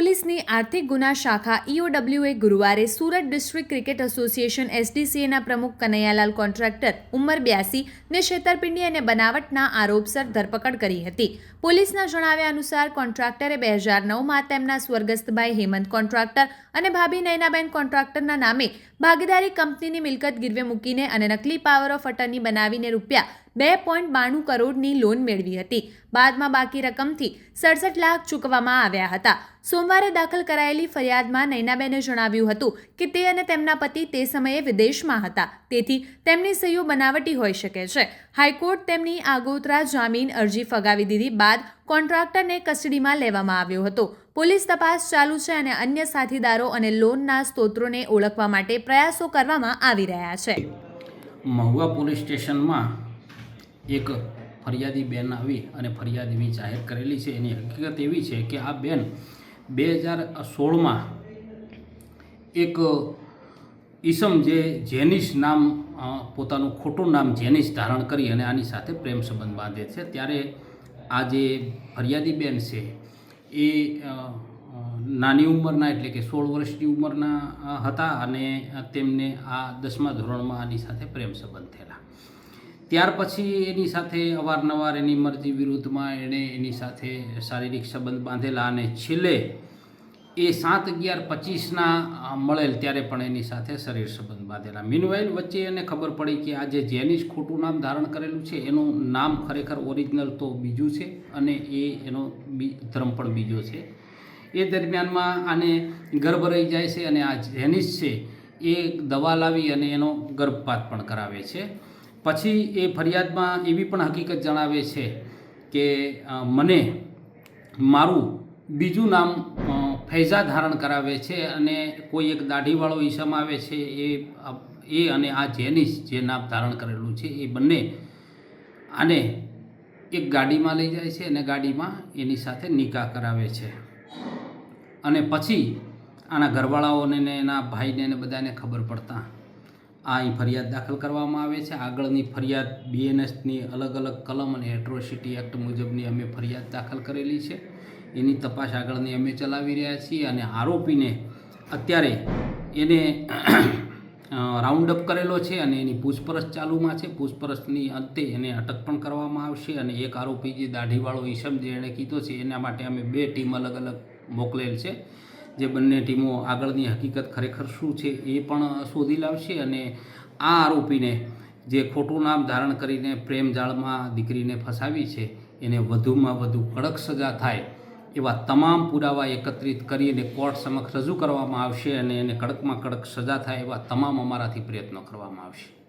પોલીસની આર્થિક ગુના શાખા ઈઓડબ્લ્યુએ ગુરુવારે સુરત ડિસ્ટ્રિક્ટ ક્રિકેટ એસોસિએશન એસડીસીએના પ્રમુખ કનૈયાલાલ કોન્ટ્રાક્ટર ઉંમર બ્યાસી ને છેતરપિંડી અને બનાવટના આરોપસર ધરપકડ કરી હતી. પોલીસના જણાવ્યા અનુસાર કોન્ટ્રાક્ટરે બે હજાર નવમાં તેમના સ્વર્ગસ્થભાઈ હેમંત કોન્ટ્રાક્ટર અને ભાભી નયનાબેન કોન્ટ્રાક્ટરના નામે ભાગીદારી કંપનીની મિલકત ગીરવે મૂકીને અને નકલી પાવર ઓફ અટર્ની બનાવીને રૂપિયા બે પોઈન્ટ બાણું કરોડની લોન મેળવી હતી. બાદમાં બાકી રકમથી સડસઠ લાખ ચૂકવવામાં આવ્યા હતા. સોમવારે દાખલ કરાયેલી ફરિયાદમાં નૈનાબેને જણાવ્યું હતું કે તે અને તેમના પતિ તે સમયે વિદેશમાં હતા. તેથી તેમની સહીઓ બનાવટી હોઈ શકે છે. હાઈકોર્ટ તેમની આગોતરા જામીન અરજી ફગાવી દીધી બાદ કોન્ટ્રાક્ટરને કસ્ટડીમાં લેવામાં આવ્યો હતો. પોલીસ તપાસ ચાલુ છે અને અન્ય સાથીદારો અને લોનના સ્ત્રોતોને ઓળખવા માટે પ્રયાસો કરવામાં આવી રહ્યા છે. મહુવા પોલીસ સ્ટેશનમાં એક ફરિયાદી બેન આવી અને ફરિયાદ એવી જાહેર કરેલી છે. એની હકીકત એવી છે કે આ બેન બે હજાર સોળમાં એક ઈસમ જે જેનિસ નામ પોતાનું ખોટું નામ જેનિસ ધારણ કરી અને આની સાથે પ્રેમ સંબંધ બાંધે છે. ત્યારે આ જે ફરિયાદી બેન છે એ નાની ઉંમરના એટલે કે સોળ વર્ષની ઉંમરના હતા અને તેમને આ દસમા ધોરણમાં આની સાથે પ્રેમ સંબંધ થયેલા. ત્યાર પછી એની સાથે અવારનવાર એની મરજી વિરુદ્ધમાં એણે એની સાથે શારીરિક સંબંધ બાંધેલા અને છેલ્લે એ સાત અગિયાર પચીસના મળેલ ત્યારે પણ એની સાથે શરીર સંબંધ બાંધેલા. મીનવાઇલ વચ્ચે એને ખબર પડી કે આ જે જેનિસ ખોટું નામ ધારણ કરેલું છે. એનું નામ ખરેખર ઓરિજિનલ તો બીજું છે અને એ એનો ધર્મ પણ બીજો છે. એ દરમિયાનમાં આને ગર્ભ રહી જાય છે અને આ જેનિસ છે એ દવા લાવી અને એનો ગર્ભપાત પણ કરાવે છે. પછી એ ફરિયાદમાં એવી પણ હકીકત જણાવે છે કે મને મારું બીજું નામ ફૈઝા ધારણ કરાવે છે અને કોઈ એક દાઢીવાળો ઈસમ આવે છે એ એ અને આ જેનિસ જે નામ ધારણ કરેલું છે એ બંને આને એક ગાડીમાં લઈ જાય છે અને ગાડીમાં એની સાથે નિકાહ કરાવે છે. અને પછી આના ઘરવાળાઓને ને એના ભાઈને ને બધાને ખબર પડતા આ ફરિયાદ દાખલ કરવામાં આવે છે. આગળની ફરિયાદ બીએનએસની અલગ અલગ કલમ અને એટ્રોસિટી એક્ટ મુજબની અમે ફરિયાદ દાખલ કરેલી છે. એની તપાસ આગળની અમે ચલાવી રહ્યા છીએ અને આરોપીને અત્યારે એને રાઉન્ડ અપ કરેલો છે અને એની પૂછપરછ ચાલુમાં છે. પૂછપરછની અંતે એને અટક પણ કરવામાં આવશે અને એક આરોપી જે દાઢીવાળો ઈસમ જે એણે કીધો છે, એના માટે અમે બે ટીમ અલગ અલગ મોકલેલ છે. જે બંને ટીમો આગળની હકીકત ખરેખર શું છે એ પણ શોધી લાવશે અને આ આરોપીને જે ખોટું નામ ધારણ કરીને પ્રેમ જાળમાં દીકરીને ફસાવી છે, એને વધુમાં વધુ કડક સજા થાય એવા તમામ પુરાવા એકત્રિત કરી અને કોર્ટ સમક્ષ રજૂ કરવામાં આવશે અને એને કડકમાં કડક સજા થાય એવા તમામ અમારાથી પ્રયત્નો કરવામાં આવશે.